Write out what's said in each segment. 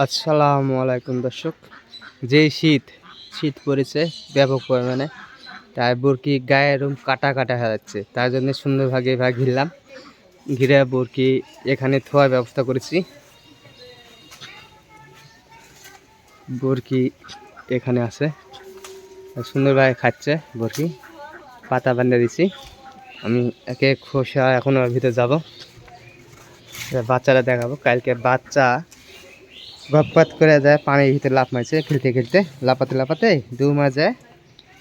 আসসালামু আলাইকুম দর্শক। যেই শীত শীত পড়েছে ব্যাপক পরিমাণে, তাই বুরকি গায়ে এরকম কাটা কাটা হয়ে যাচ্ছে। তার জন্য সুন্দরভাবে এভাবে ঘিরলাম। ঘিরে বুরকি এখানে থোয়ার ব্যবস্থা করেছি। বুরকি এখানে আছে। সুন্দরভাবে খাচ্ছে বুরকি। পাতা বান্ধে দিছি আমি একে খোসা এখন ওর ভিতরে যাব। বাচ্চারা দেখাবো। কালকে বাচ্চা গপপাত করে যায়, পানির ভিতরে লাফ মারছে, খেলতে খেলতে লাপাতে লাপাতে দু মাঝে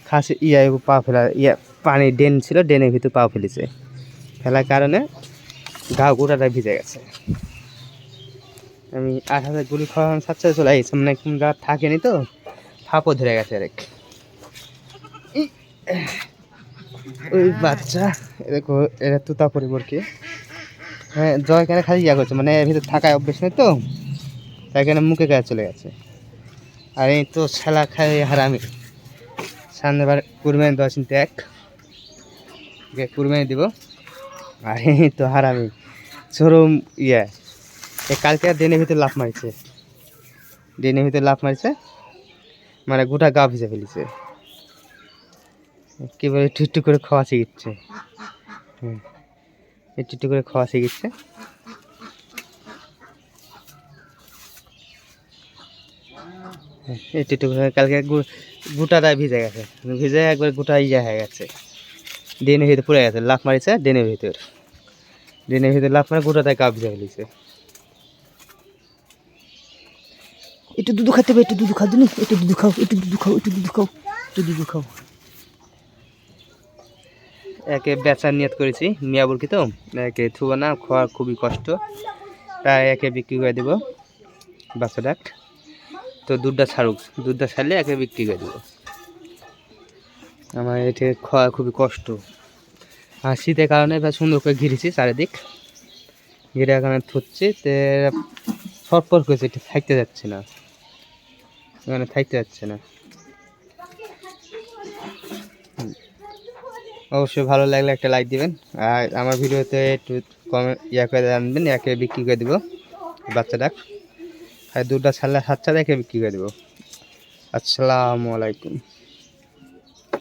খাসি ইয়া পা ফেলা ইয়া পানি ড্রেন ছিল, ড্রেনের ভিতরে পা ফেলেছে। ফেলার কারণে গা গোটাটা ভিজে গেছে। আমি আট হাজার গুলি খাওয়া সাথে চলে আসছি মানে গা থাকেনি তো, ফাপও ধরে গেছে আরেক। ওই বাচ্চা দেখো এটা তুতা পরিবর্কে। হ্যাঁ জয় কেন খালি ইয়া করছে মানে এর ভিতরে থাকায় অভ্যেস নেই তো। তাই এখানে মুখে গায়ে চলে গেছে। আর এই তো ছালা খাই হারামি। সামনেবার কুরবানি দশ চিন্তা এক। কুরবানি দিব। আর এই তো হারামি। চরম ইয়ে। কালকে ডেনের ভিতরে লাফ মারছে। ডেনের ভিতরে লাফ মারছে। মানে গোটা গা ভিজে ফেলেছে। কি বলে একটু করে খাওয়া শিখিচ্ছে হুম। একটু একটু করে খাওয়া শিখিচ্ছে একটু একটু কালকে গু- গোটাটা ভিজে গেছে। ভিজে একবার গোটা ইয়ে হয়ে গেছে। ড্রেনের ভিতরে পড়ে গেছে লাফ মারিছে ড্রেনের ভিতর। ড্রেনের ভিতরে লাফ মারে গোটাটাই গা ভিজে ফেলেছে। একটু দুধু খাতে হবে একটু দুধু খাও দিনি একটু দুধু খাও একটু দুধু খাও একটু দুধু খাও একটু দুধু খাও। একে বেচার নিয়ত করেছি মিয়া বুরকি তো একে থুবা না খাওয়া খুবই কষ্ট। তাই একে বিক্রি করে দেবো বাচ্চাটা তো দুধটা ছাড়ুক। দুধটা ছাড়লে একে বিক্রি করে দেবো। আমার এটা খাওয়া খুবই কষ্ট। আর শীতের কারণে এবার সুন্দর করে ঘিরেছি চারিদিক। ঘিরে এখানে থুচ্ছি তে ছটপট করেছে, এটা থাকতে যাচ্ছে না। এখানে থাকতে যাচ্ছে না। অবশ্যই ভালো লাগলে একটা লাইক দিবেন। আর আমার ভিডিওতে একটু কমেন্ট ইয়া করে জানবেন, একে বিক্রি করে দেবো বাচ্চাটা আর দুটা ছাড়লে সাতটা দেখে বিক্রি করে দেবো। আসসালামু আলাইকুম।